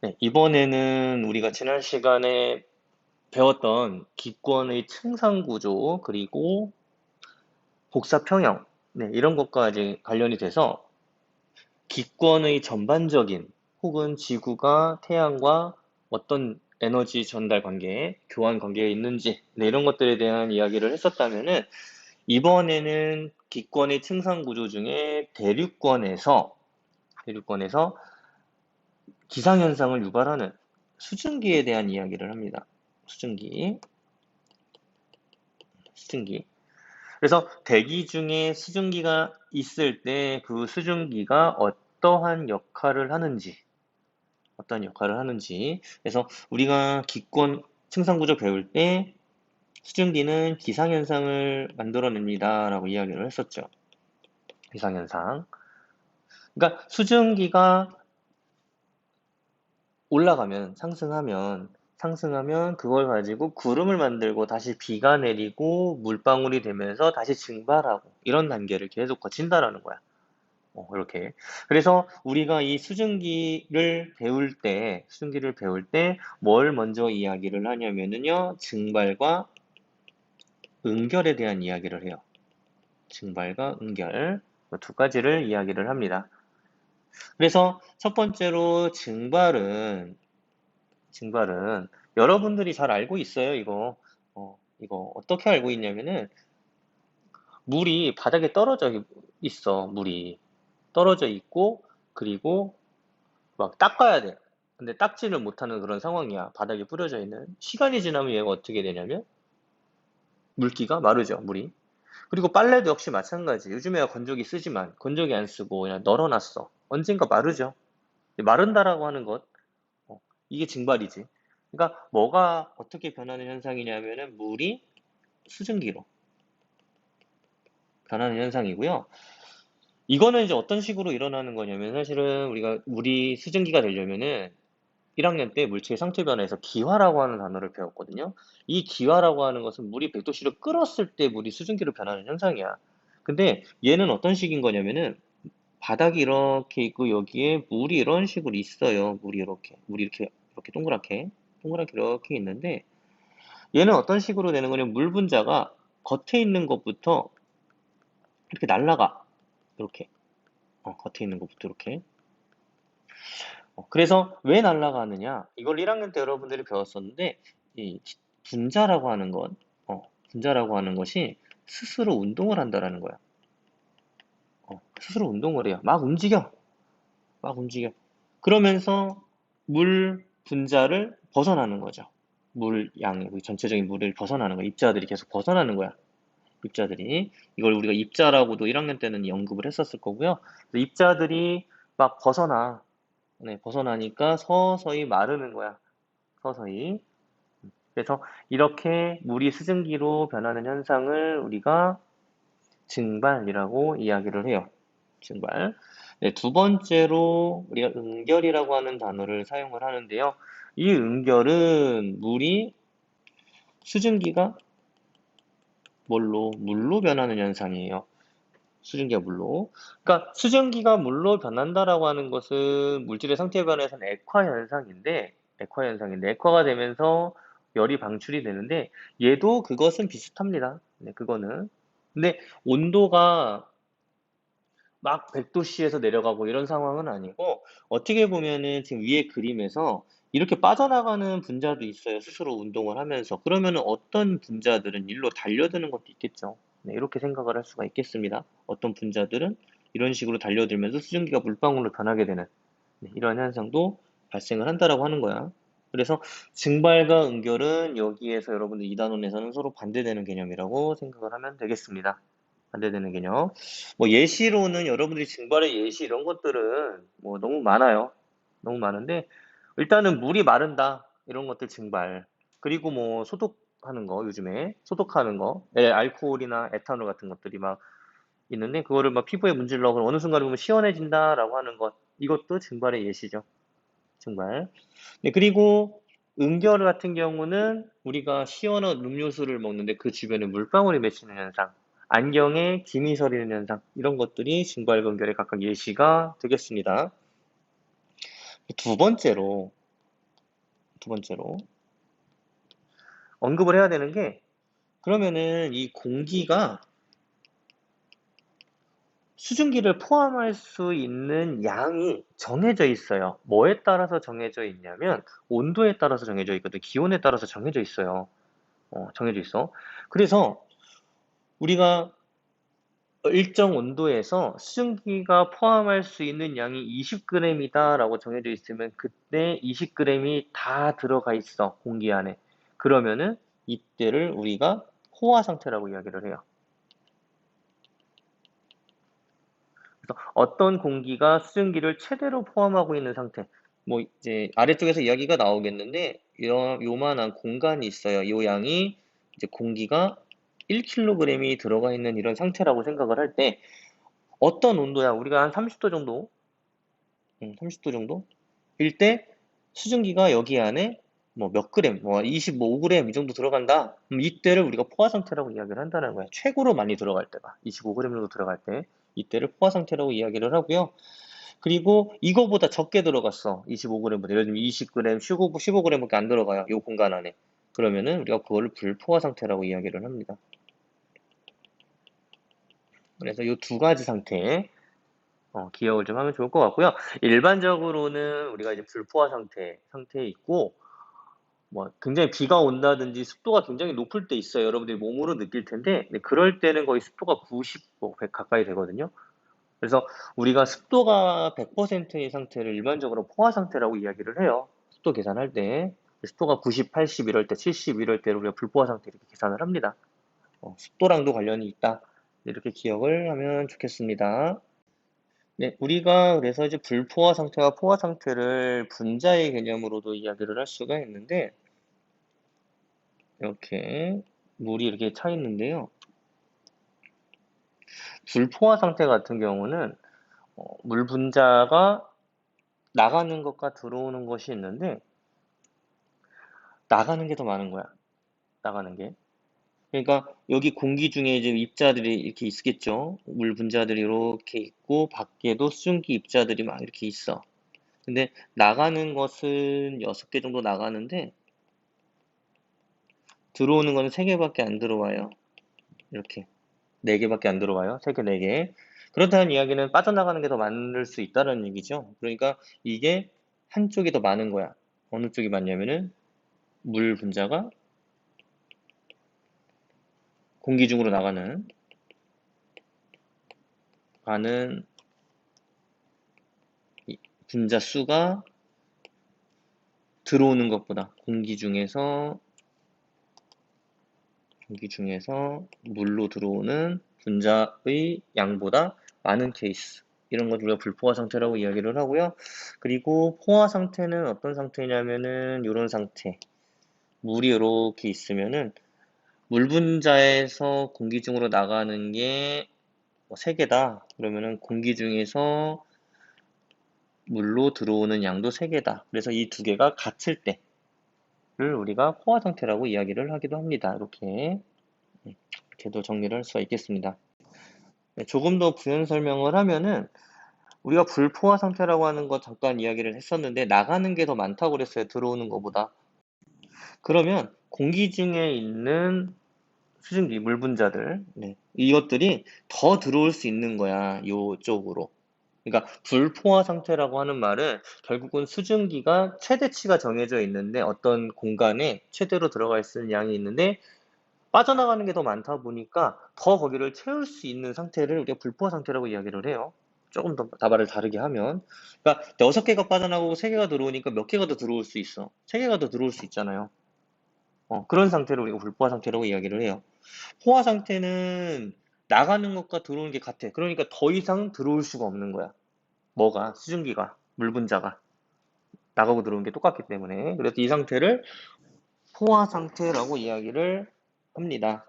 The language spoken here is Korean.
네, 이번에는 우리가 지난 시간에 배웠던 기권의 층상 구조 그리고 복사 평형 네, 이런 이제 관련이 돼서 기권의 전반적인 혹은 지구가 태양과 어떤 에너지 전달 관계, 교환 관계에 있는지 네, 이런 것들에 대한 이야기를 했었다면은 이번에는 기권의 층상 구조 중에 대륙권에서 대륙권에서 기상현상을 유발하는 수증기에 대한 이야기를 합니다. 수증기. 수증기. 그래서 대기 중에 수증기가 있을 때 그 수증기가 어떠한 역할을 하는지, 어떠한 역할을 하는지. 그래서 우리가 기권 층상구조 배울 때 수증기는 기상현상을 만들어냅니다. 라고 이야기를 했었죠. 기상현상. 그러니까 수증기가 올라가면 상승하면 상승하면 그걸 가지고 구름을 만들고 다시 비가 내리고 물방울이 되면서 다시 증발하고 이런 단계를 계속 거친다라는 거야. 어, 이렇게. 그래서 우리가 이 수증기를 배울 때, 수증기를 배울 때 뭘 먼저 이야기를 하냐면은요, 증발과 응결에 대한 이야기를 해요. 증발과 응결. 두 가지를 이야기를 합니다. 그래서 첫 번째로 증발은 증발은 여러분들이 잘 알고 있어요. 이거 어, 이거 어떻게 알고 있냐면은 물이 바닥에 떨어져 있어. 물이 떨어져 있고 그리고 막 닦아야 돼. 근데 닦지를 못하는 그런 상황이야. 바닥에 뿌려져 있는. 시간이 지나면 얘가 어떻게 되냐면 물기가 마르죠. 물이. 그리고 빨래도 역시 마찬가지. 요즘에야 건조기 쓰지만 건조기 안 쓰고 그냥 널어놨어. 언젠가 마르죠. 마른다라고 하는 것, 어, 이게 증발이지. 그러니까 뭐가 어떻게 변하는 현상이냐면은 물이 수증기로 변하는 현상이고요. 이거는 이제 어떤 식으로 일어나는 거냐면 사실은 우리가 물이 수증기가 되려면은 1학년 때 물체의 상태 변화에서 기화라고 하는 단어를 배웠거든요. 이 기화라고 하는 것은 물이 100도씨로 끓었을 때 물이 수증기로 변하는 현상이야. 근데 얘는 어떤 식인 거냐면은 바닥이 이렇게 있고 여기에 물이 이런 식으로 있어요. 물이 이렇게 물이 이렇게 이렇게 동그랗게 동그랗게 이렇게 있는데 얘는 어떤 식으로 되는 거냐면 물 분자가 겉에 있는 것부터 이렇게 날라가. 이렇게. 어, 겉에 있는 것부터 이렇게. 어, 그래서 왜 날아가느냐? 이걸 1학년 때 여러분들이 배웠었는데 이 분자라고 하는 것 어, 분자라고 하는 것이 스스로 운동을 한다라는 거야. 어, 스스로 운동을 해요. 막 움직여. 막 움직여. 그러면서 물 분자를 벗어나는 거죠. 물 양, 전체적인 물을 벗어나는 거야. 입자들이 계속 벗어나는 거야. 입자들이. 이걸 우리가 입자라고도 1학년 때는 연급을 했었을 거고요. 입자들이 막 벗어나. 네, 벗어나니까 서서히 마르는 거야. 서서히. 그래서 이렇게 물이 수증기로 변하는 현상을 우리가 증발이라고 이야기를 해요. 증발. 네, 두 번째로 우리가 응결이라고 하는 단어를 사용을 하는데요. 이 응결은 물이 수증기가 뭘로? 물로 변하는 현상이에요. 수증기가 물로. 그러니까 수증기가 물로 변한다라고 하는 것은 물질의 상태 변화에서는 액화 현상인데, 액화 현상인데, 액화가 되면서 열이 방출이 되는데, 얘도 그것은 비슷합니다. 네, 그거는. 근데 온도가 막 100도씨에서 내려가고 이런 상황은 아니고 어떻게 보면은 지금 위에 그림에서 이렇게 빠져나가는 분자도 있어요. 스스로 운동을 하면서. 그러면 어떤 분자들은 일로 달려드는 것도 있겠죠. 네, 이렇게 생각을 할 수가 있겠습니다. 어떤 분자들은 이런 식으로 달려들면서 수증기가 물방울로 변하게 되는 네, 이런 현상도 발생을 한다라고 하는 거야. 그래서 증발과 응결은 여기에서 여러분들 2단원에서는 서로 반대되는 개념이라고 생각을 하면 되겠습니다. 반대되는 개념. 뭐 예시로는 여러분들이 증발의 예시 이런 것들은 뭐 너무 많아요. 너무 많은데 일단은 물이 마른다 이런 것들 증발. 그리고 뭐 소독하는 거 요즘에 소독하는 거 알코올이나 에탄올 같은 것들이 막 있는데 그거를 막 피부에 문질러 그럼 어느 순간에 보면 시원해진다라고 하는 것 이것도 증발의 예시죠. 증발. 네, 그리고 응결 같은 경우는 우리가 시원한 음료수를 먹는데 그 주변에 물방울이 맺히는 현상, 안경에 김이 서리는 현상, 이런 것들이 증발 응결의 각각 예시가 되겠습니다. 두 번째로, 두 번째로 언급을 해야 되는 게 그러면은 이 공기가 수증기를 포함할 수 있는 양이 정해져 있어요. 뭐에 따라서 정해져 있냐면 온도에 따라서 정해져 있거든. 기온에 따라서 정해져 있어요. 어, 정해져 있어. 그래서 우리가 일정 온도에서 수증기가 포함할 수 있는 양이 20g이다 라고 정해져 있으면 그때 20g이 다 들어가 있어 공기 안에. 그러면은 이때를 우리가 포화 상태라고 이야기를 해요. 그래서 어떤 공기가 수증기를 최대로 포함하고 있는 상태. 뭐 이제 아래쪽에서 이야기가 나오겠는데 요, 요만한 공간이 있어요. 이 양이 이제 공기가 1kg이 들어가 있는 이런 상태라고 생각을 할 때 어떤 온도야? 우리가 한 30도 정도, 음, 30도 정도? 일 때 수증기가 여기 안에 뭐 몇 그램, 뭐 25g 이 정도 들어간다. 이때를 우리가 포화 상태라고 이야기를 한다는 거야. 최고로 많이 들어갈 때가 25g 정도 들어갈 때 이때를 포화 상태라고 이야기를 하고요. 그리고 이거보다 적게 들어갔어. 25g보다. 예를 들면 20g, 15, 15g밖에 안 들어가요. 이 공간 안에. 그러면은 우리가 그거를 불포화 상태라고 이야기를 합니다. 그래서 이 두 가지 상태 어, 기억을 좀 하면 좋을 것 같고요. 일반적으로는 우리가 이제 불포화 상태 상태에 있고 뭐 굉장히 비가 온다든지 습도가 굉장히 높을 때 있어요. 여러분들이 몸으로 느낄 텐데 그럴 때는 거의 습도가 90, 뭐 100 가까이 되거든요. 그래서 우리가 습도가 100%인 상태를 일반적으로 포화 상태라고 이야기를 해요. 습도 계산할 때 습도가 90, 80 이럴 때, 70 이럴 때를 우리가 불포화 상태 이렇게 계산을 합니다. 어, 습도랑도 관련이 있다. 이렇게 기억을 하면 좋겠습니다. 네, 우리가 그래서 이제 불포화 상태와 포화 상태를 분자의 개념으로도 이야기를 할 수가 있는데, 이렇게 물이 이렇게 차 있는데요. 불포화 상태 같은 경우는 어, 물 분자가 나가는 것과 들어오는 것이 있는데, 나가는 게 더 많은 거야. 나가는 게. 그러니까 여기 공기 중에 이제 입자들이 이렇게 있겠죠. 물 분자들이 이렇게 있고 밖에도 수증기 입자들이 막 이렇게 있어. 근데 나가는 것은 6개 정도 나가는데 들어오는 거는 3개밖에 안 들어와요. 이렇게 4개밖에 안 들어와요. 3개, 4개. 그렇다는 이야기는 빠져나가는 게 더 많을 수 있다는 얘기죠. 그러니까 이게 한쪽이 더 많은 거야. 어느 쪽이 많냐면은 물 분자가 공기 중으로 나가는 가는 분자 수가 들어오는 것보다 공기 중에서 공기 중에서 물로 들어오는 분자의 양보다 많은 케이스 이런 것 우리가 불포화 상태라고 이야기를 하고요. 그리고 포화 상태는 어떤 상태냐면은 이런 상태 물이 이렇게 있으면은 물 분자에서 공기 중으로 나가는 게 3개다. 뭐 그러면은 공기 중에서 물로 들어오는 양도 3개다. 그래서 이 두 개가 같을 때를 우리가 포화 상태라고 이야기를 하기도 합니다. 이렇게 네, 이렇게도 정리를 할 수가 있겠습니다. 네, 조금 더 부연 설명을 하면은 우리가 불포화 상태라고 하는 거 잠깐 이야기를 했었는데 나가는 게 더 많다고 그랬어요. 들어오는 것보다. 그러면 공기 중에 있는 수증기, 물 분자들, 네. 이것들이 더 들어올 수 있는 거야, 요쪽으로. 그러니까 불포화 상태라고 하는 말은 결국은 수증기가 최대치가 정해져 있는데 어떤 공간에 최대로 들어가 있는 양이 있는데 빠져나가는 게 더 많다 보니까 더 거기를 채울 수 있는 상태를 우리가 불포화 상태라고 이야기를 해요. 조금 더 다발을 다르게 하면. 그러니까 여섯 개가 빠져나가고 세 개가 들어오니까 몇 개가 더 들어올 수 있어. 세 개가 더 들어올 수 있잖아요. 어, 그런 상태를 우리가 불포화 상태라고 이야기를 해요. 포화 상태는 나가는 것과 들어오는 게 같아. 그러니까 더 이상 들어올 수가 없는 거야. 뭐가? 수증기가, 물 분자가. 나가고 들어오는 게 똑같기 때문에. 그래서 이 상태를 포화 상태라고 이야기를 합니다.